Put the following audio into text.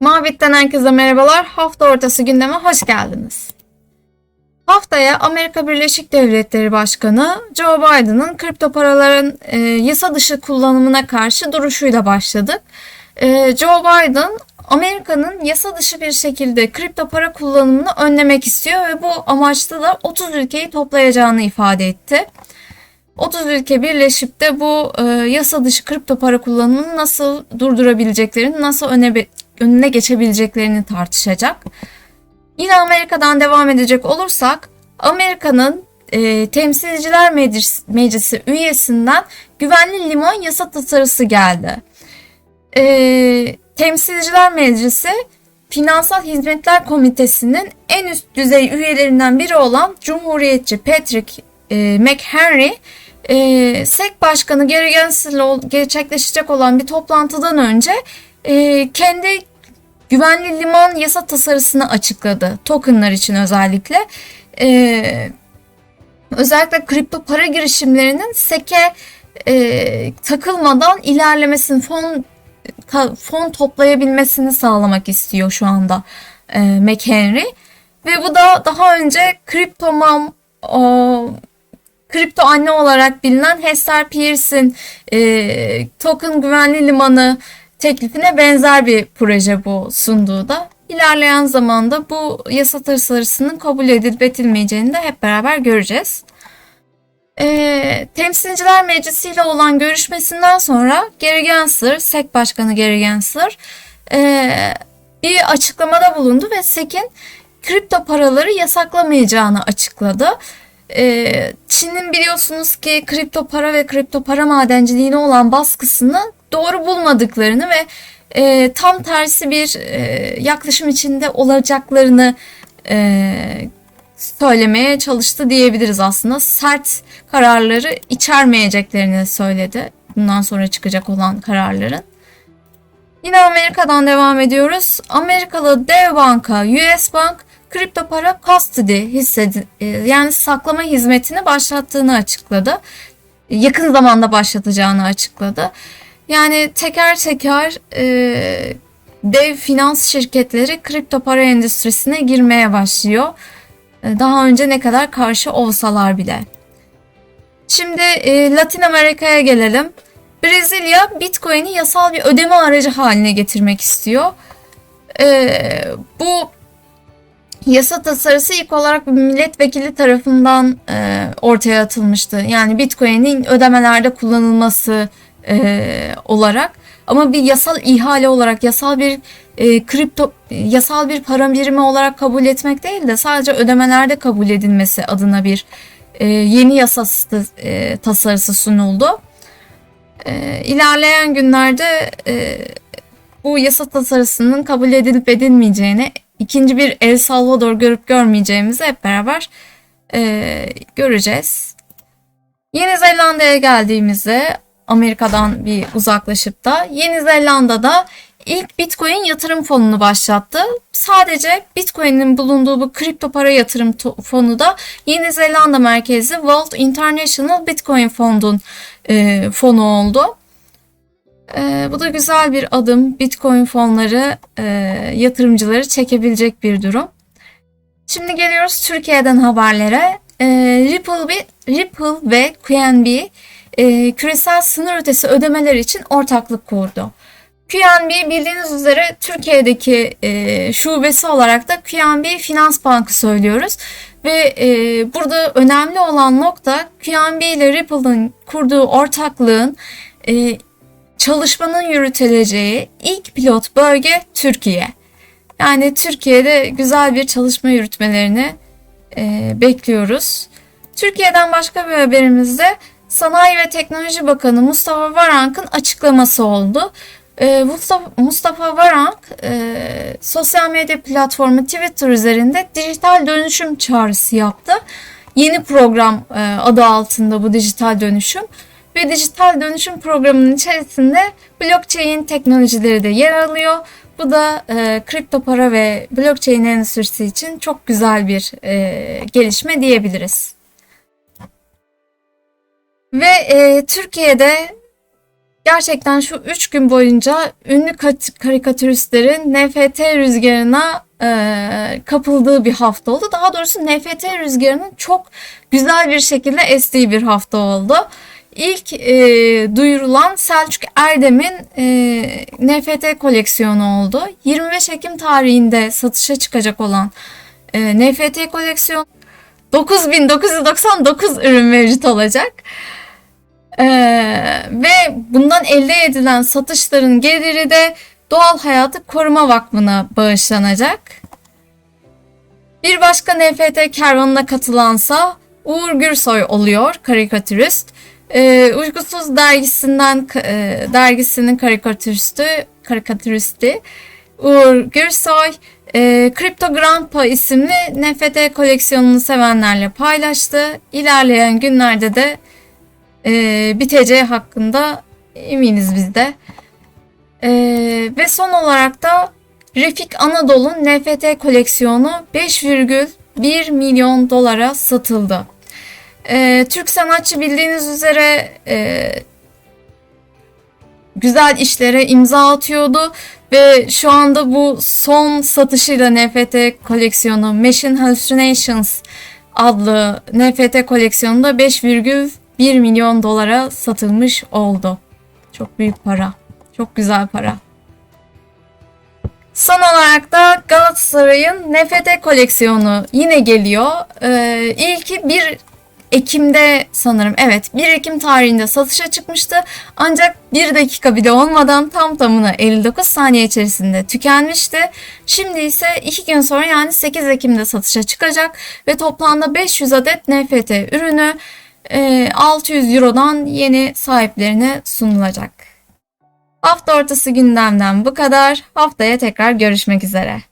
Mabit'ten herkese merhabalar. Hafta ortası gündeme hoş geldiniz. Haftaya Amerika Birleşik Devletleri Başkanı Joe Biden'ın kripto paraların e, yasa dışı kullanımına karşı duruşuyla başladık. E, Joe Biden Amerika'nın yasa dışı bir şekilde kripto para kullanımını önlemek istiyor ve bu amaçla da 30 ülkeyi toplayacağını ifade etti. 30 ülke birleşip de bu e, yasa dışı kripto para kullanımını nasıl durdurabileceklerini, nasıl öne, önüne geçebileceklerini tartışacak. Yine Amerika'dan devam edecek olursak, Amerika'nın e, Temsilciler Meclis, Meclisi üyesinden güvenli liman yasa tasarısı geldi. E, Temsilciler Meclisi Finansal Hizmetler Komitesi'nin en üst düzey üyelerinden biri olan Cumhuriyetçi Patrick e, McHenry e, SEC Başkanı Gary Gensler'la gerçekleşecek olan bir toplantıdan önce e, kendi güvenli liman yasa tasarısını açıkladı. Tokenlar için özellikle. E, özellikle kripto para girişimlerinin SEC'e e, takılmadan ilerlemesini, fon ta, fon toplayabilmesini sağlamak istiyor şu anda e, McHenry. Ve bu da daha önce kriptomam o, kripto anne olarak bilinen Hester Peirce'in e, token güvenli limanı teklifine benzer bir proje bu sunduğu da. İlerleyen zamanda bu yasa tasarısının kabul edilip edilmeyeceğini de hep beraber göreceğiz. E, Temsilciler Meclisi ile olan görüşmesinden sonra Gary Gensler, SEC Başkanı Gary Gensler e, bir açıklamada bulundu ve SEC'in kripto paraları yasaklamayacağını açıkladı. Ee, Çin'in biliyorsunuz ki kripto para ve kripto para madenciliğine olan baskısını doğru bulmadıklarını ve e, tam tersi bir e, yaklaşım içinde olacaklarını e, söylemeye çalıştı diyebiliriz aslında. Sert kararları içermeyeceklerini söyledi. Bundan sonra çıkacak olan kararların. Yine Amerika'dan devam ediyoruz. Amerikalı dev banka US Bank kripto para custody hissedi e, yani saklama hizmetini başlattığını açıkladı. Yakın zamanda başlatacağını açıkladı. Yani teker teker e, dev finans şirketleri kripto para endüstrisine girmeye başlıyor. E, daha önce ne kadar karşı olsalar bile. Şimdi e, Latin Amerika'ya gelelim. Brezilya Bitcoin'i yasal bir ödeme aracı haline getirmek istiyor. E, bu yasa tasarısı ilk olarak bir milletvekili tarafından e, ortaya atılmıştı. Yani Bitcoin'in ödemelerde kullanılması e, olarak ama bir yasal ihale olarak yasal bir e, kripto yasal bir para birimi olarak kabul etmek değil de sadece ödemelerde kabul edilmesi adına bir e, yeni yasa e, tasarısı sunuldu. E, ilerleyen günlerde e, bu yasa tasarısının kabul edilip edilmeyeceğini ikinci bir El Salvador görüp görmeyeceğimizi hep beraber e, göreceğiz. Yeni Zelanda'ya geldiğimizde Amerika'dan bir uzaklaşıp da Yeni Zelanda'da ilk Bitcoin yatırım fonunu başlattı. Sadece Bitcoin'in bulunduğu bu kripto para yatırım fonu da Yeni Zelanda merkezi World International Bitcoin Fond'un e, fonu oldu. E, bu da güzel bir adım. Bitcoin fonları e, yatırımcıları çekebilecek bir durum. Şimdi geliyoruz Türkiye'den haberlere. E, Ripple, Ripple ve QNB e, küresel sınır ötesi ödemeler için ortaklık kurdu. QNB bildiğiniz üzere Türkiye'deki e, şubesi olarak da QNB Finans Bankı söylüyoruz. Ve e, burada önemli olan nokta QNB ile Ripple'ın kurduğu ortaklığın e, çalışmanın yürütüleceği ilk pilot bölge Türkiye. Yani Türkiye'de güzel bir çalışma yürütmelerini e, bekliyoruz. Türkiye'den başka bir haberimizde Sanayi ve Teknoloji Bakanı Mustafa Varank'ın açıklaması oldu. E, Mustafa, Mustafa Varank e, sosyal medya platformu Twitter üzerinde dijital dönüşüm çağrısı yaptı. Yeni program e, adı altında bu dijital dönüşüm ve dijital dönüşüm programının içerisinde blockchain teknolojileri de yer alıyor. Bu da e, kripto para ve blockchain endüstrisi için çok güzel bir e, gelişme diyebiliriz. Ve e, Türkiye'de Gerçekten şu 3 gün boyunca ünlü kat- karikatüristlerin NFT rüzgarına e, kapıldığı bir hafta oldu. Daha doğrusu NFT rüzgarının çok güzel bir şekilde estiği bir hafta oldu. İlk e, duyurulan Selçuk Erdem'in e, NFT koleksiyonu oldu. 25 Ekim tarihinde satışa çıkacak olan e, NFT koleksiyon 9999 ürün mevcut olacak. Ee, ve bundan elde edilen satışların geliri de Doğal Hayatı Koruma Vakfı'na bağışlanacak. Bir başka NFT kervanına katılansa Uğur Gürsoy oluyor, karikatürist. Ee, Uygusuz dergisinden e, dergisinin karikatüristi, karikatüristi Uğur Gürsoy e, Crypto Grandpa isimli NFT koleksiyonunu sevenlerle paylaştı. İlerleyen günlerde de e, biteceği hakkında eminiz biz de. E, ve son olarak da Refik Anadolu'nun NFT koleksiyonu 5,1 milyon dolara satıldı. E, Türk sanatçı bildiğiniz üzere e, güzel işlere imza atıyordu ve şu anda bu son satışıyla NFT koleksiyonu Machine Hallucinations adlı NFT koleksiyonu da 5,1 milyon dolara satılmış oldu. Çok büyük para. Çok güzel para. Son olarak da Galatasaray'ın NFT koleksiyonu yine geliyor. Ee, ilki 1 Ekim'de sanırım evet 1 Ekim tarihinde satışa çıkmıştı. Ancak 1 dakika bile olmadan tam tamına 59 saniye içerisinde tükenmişti. Şimdi ise 2 gün sonra yani 8 Ekim'de satışa çıkacak ve toplamda 500 adet NFT ürünü e, 600 Euro'dan yeni sahiplerine sunulacak. Hafta ortası gündemden bu kadar. Haftaya tekrar görüşmek üzere.